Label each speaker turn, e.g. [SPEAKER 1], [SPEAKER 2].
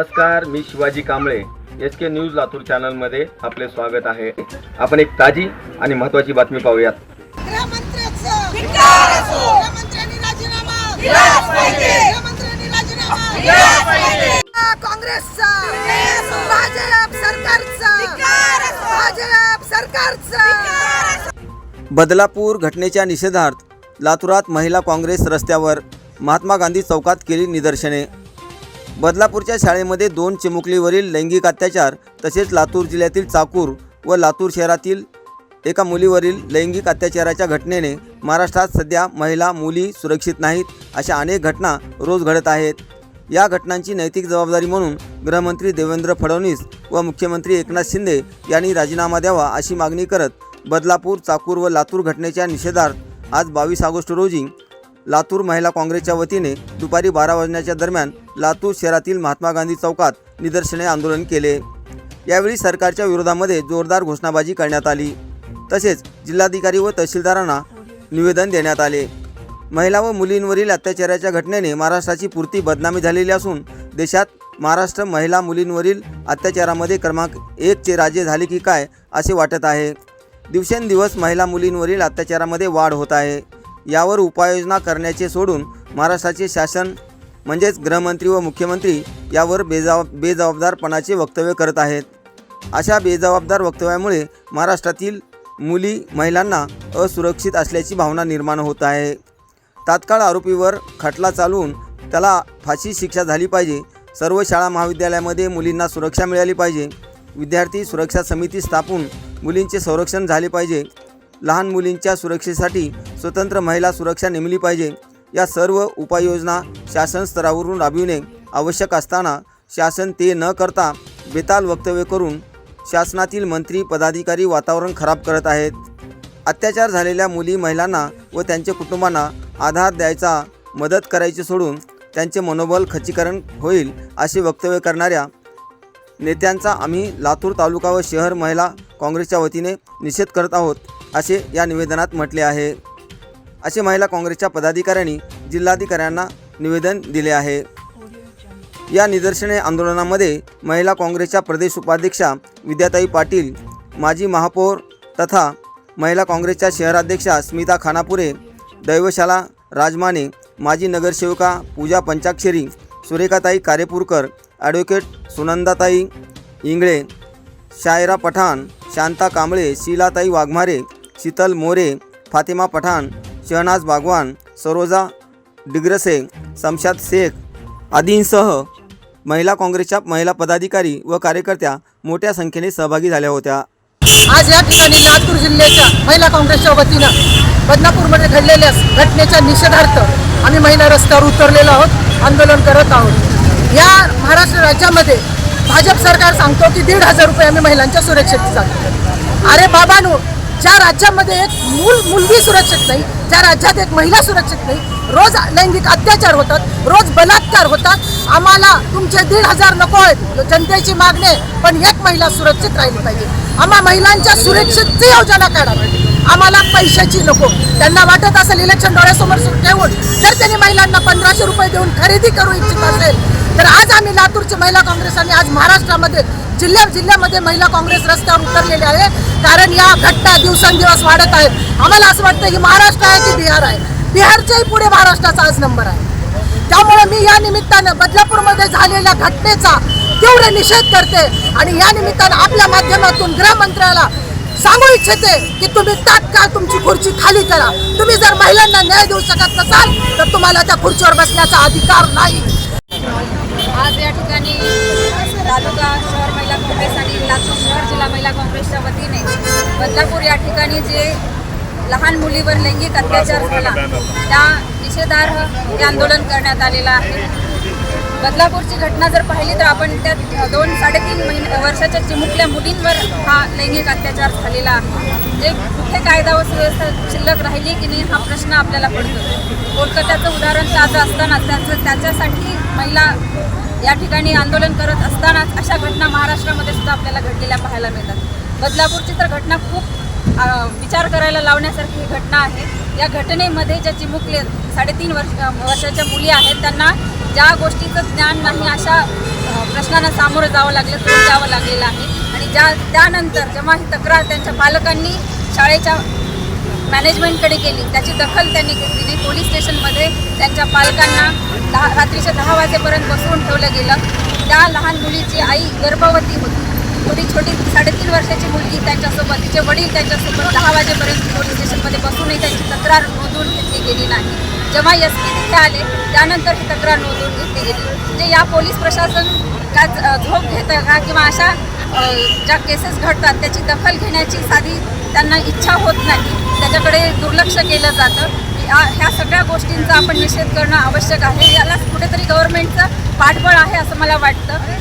[SPEAKER 1] नमस्कार मी Shivaji Kamble. S K news Latur चॅनलमध्ये आपले स्वागत आहे. आपण एक ताजी आणि महत्त्वाची बातमी पाहूयात.
[SPEAKER 2] बदलापूर घटनेच्या निषेधार्थ लातूरात महिला काँग्रेस रस्त्यावर महात्मा गांधी चौकात केली निदर्शने. बदलापूरच्या शाळेमध्ये दोन चिमुकलीवरील लैंगिक अत्याचार तसेच लातूर जिल्ह्यातील चाकूर व लातूर शहरातील एका मुलीवरील लैंगिक अत्याचाराच्या घटनेने महाराष्ट्रात सध्या महिला मुली सुरक्षित नाहीत अशा अनेक घटना रोज घडत आहेत. या घटनांची नैतिक जबाबदारी म्हणून गृहमंत्री देवेंद्र फडणवीस व मुख्यमंत्री एकनाथ शिंदे यांनी राजीनामा द्यावा अशी मागणी करत बदलापूर चाकूर व लातूर घटनेच्या निषेधार्थ आज बावीस ऑगस्ट रोजी लातूर महिला काँग्रेसच्या वतीने दुपारी बारा वाजण्याच्या दरम्यान लातूर शहरातील महात्मा गांधी चौकात निदर्शने आंदोलन केले. यावेळी सरकारच्या विरोधामध्ये जोरदार घोषणाबाजी करण्यात आली. तसेच जिल्हाधिकारी व तहसीलदारांना निवेदन देण्यात आले. महिला व मुलींवरील अत्याचाराच्या घटनेने महाराष्ट्राची पुरती बदनामी झालेली असून देशात महाराष्ट्र महिला मुलींवरील अत्याचारामध्ये क्रमांक एकचे राज्य झाले की काय असे वाटत आहे. दिवसेंदिवस महिला मुलींवरील अत्याचारामध्ये वाढ होत आहे. यावर उपाययोजना करण्याचे सोडून महाराष्ट्राचे शासन म्हणजेच गृहमंत्री व मुख्यमंत्री यावर बेजबाब बेजबाबदारपणाचे वक्तव्य करत आहेत. अशा बेजबाबदार वक्तव्यामुळे महाराष्ट्रातील मुली महिलांना असुरक्षित असल्याची भावना निर्माण होत आहे. तात्काळ आरोपीवर खटला चालवून त्याला फाशी शिक्षा झाली पाहिजे. सर्व शाळा महाविद्यालयामध्ये मुलींना सुरक्षा मिळाली पाहिजे. विद्यार्थी सुरक्षा समिती स्थापून मुलींचे संरक्षण झाले पाहिजे. लहान मुलींच्या सुरक्षेसाठी स्वतंत्र महिला सुरक्षा नेमली पाहिजे. या सर्व उपाययोजना शासन स्तरावरून राबविणे आवश्यक असताना शासन ते न करता बेताल वक्तव्य करून शासनातील मंत्री पदाधिकारी वातावरण खराब करत आहेत. अत्याचार झालेल्या मुली महिलांना व त्यांच्या कुटुंबांना आधार द्यायचा मदत करायची सोडून त्यांचे मनोबल खच्चीकरण होईल असे वक्तव्य करणाऱ्या नेत्यांचा आम्ही लातूर तालुका व शहर महिला काँग्रेसच्या वतीने निषेध करत आहोत असे या निवेदनात म्हटले आहे. असे महिला काँग्रेसच्या पदाधिकाऱ्यांनी जिल्हाधिकाऱ्यांना निवेदन दिले आहे. या निदर्शने आंदोलनामध्ये महिला काँग्रेसच्या प्रदेश उपाध्यक्षा विद्याताई पाटील माजी महापौर तथा महिला काँग्रेसच्या शहराध्यक्षा स्मिता खानापुरे दैवशाला राजमाने माजी नगरसेविका पूजा पंचाक्षरी सुरेखाताई कारेपूरकर ॲडव्होकेट सुनंदाताई इंगळे शायरा पठाण शांता कांबळे शीलाताई वाघमारे शीतल मोरे फातिमा पठाण शहनाज बागवान सरोजा डिग्रसे शमशाद शेख आदींसह महिला काँग्रेसच्या महिला पदाधिकारी व कार्यकर्त्या मोठ्या संख्येने सहभागी झाल्या होत्या.
[SPEAKER 3] आज या ठिकाणी लातूर जिल्ह्याच्या महिला काँग्रेसच्या वतीनं बदनापूरमध्ये घडलेल्या घटनेच्या निषेधार्थ आम्ही महिला रस्त्यावर उतरलेलो आहोत आंदोलन करत आहोत. या महाराष्ट्र राज्यामध्ये भाजप सरकार सांगतो की दीड हजार रुपये आम्ही महिलांच्या सुरक्षेत जातो अरे बाबानू ज्या राज्यामध्ये एक मूल मुलगी सुरक्षित नाही ज्या राज्यात एक महिला सुरक्षित नाही रोज लैंगिक अत्याचार होतात रोज बलात्कार होतात. आम्हाला तुमचे दीड हजार नको आहेत जनतेची मागणी आहे, पण एक महिला सुरक्षित राहिली पाहिजे. आम्हा महिलांच्या सुरक्षेची योजना काढा. आम्हाला पैशाची नको. त्यांना वाटत असेल इलेक्शन डोळ्यासमोर ठेवून जर त्यांनी महिलांना पंधराशे रुपये देऊन खरेदी करू इच्छित असेल तर आज आम्ही लातूरची महिला काँग्रेस आणि आज महाराष्ट्रामध्ये जिल्ह्या जिल्ह्यामध्ये महिला काँग्रेस रस्त्यावर उतरलेली आहे. कारण या घटना दिवसेंदिवस वाढत आहेत आम्हाला असं वाटतं की महाराष्ट्र आहे की बिहार आहे? बिहारच्याही पुढे महाराष्ट्राचा आज नंबर आहे. त्यामुळे मी या निमित्तानं बदलापूरमध्ये झालेल्या घटनेचा तीव्र निषेध करते आणि या निमित्तानं आपल्या माध्यमातून गृहमंत्र्याला सांगू इच्छिते की तुम्ही तात्काळ तुमची खुर्ची खाली करा. तुम्ही जर महिलांना न्याय देऊ शकत नसाल तर तुम्हाला त्या खुर्चीवर बसण्याचा अधिकार नाही.
[SPEAKER 4] आज या ठिकाणी तालुका शहर महिला काँग्रेस आणि लातूर शहर जिल्हा महिला काँग्रेसच्या वतीने बदलापूर या ठिकाणी जे लहान मुलीवर लैंगिक अत्याचार झाला त्या निषेधार्ह हे आंदोलन करण्यात आलेलं आहे. बदलापूरची घटना जर पाहिली तर आपण त्यात दोन साडेतीन महिने वर्षाच्या चिमुकल्या मुलींवर हा लैंगिक अत्याचार झालेला आहे. जे कुठे कायदा व सुव्यवस्था शिल्लक राहिली की नाही हा प्रश्न आपल्याला पडतो कोलकात्याचं उदाहरण ताजं असताना त्याचं त्याच्यासाठी महिला या ठिकाणी आंदोलन करत असतानाच अशा घटना महाराष्ट्रामध्ये सुद्धा आपल्याला घडलेल्या पाहायला मिळतात. बदलापूरची तर घटना खूप विचार करायला लावण्यासारखी ही घटना आहे. या घटनेमध्ये ज्या चिमुकले साडेतीन वर्ष वर्षाच्या मुली आहेत त्यांना ज्या गोष्टीचं ज्ञान नाही अशा प्रश्नांना सामोरं जावं लागलं तोंड द्यावं लागलेलं आहे. आणि ज्या त्यानंतर जेव्हा ही तक्रार त्यांच्या पालकांनी शाळेच्या मॅनेजमेंटकडे केली त्याची दखल त्यांनी घेतली पोलीस स्टेशनमध्ये त्यांच्या पालकांना दहा रात्रीच्या दहा वाजेपर्यंत बसवून ठेवलं गेलं. त्या लहान मुलीची आई गर्भवती होती. थोडी छोटी साडेतीन वर्षाची मुलगी त्यांच्यासोबत तिचे वडील त्यांच्यासोबत दहा वाजेपर्यंत पोलीस स्टेशनमध्ये बसूनही त्यांची तक्रार नोंदवून घेतली गेली नाही. जेव्हा एस पी तिथे आले त्यानंतर ही तक्रार नोंदवून घेतली गेली. म्हणजे या पोलीस प्रशासन का झोप घेतं का किंवा अशा ज्या केसेस घडतात त्याची दखल घेण्याची साधी त्यांना इच्छा होत नाही. त्याच्याकडे दुर्लक्ष केलं जातं. ह्या सगळ्या गोष्टींचा आपण निषेध करणं आवश्यक आहे. यालाच कुठेतरी गव्हर्नमेंटचं पाठबळ आहे असं मला वाटतं.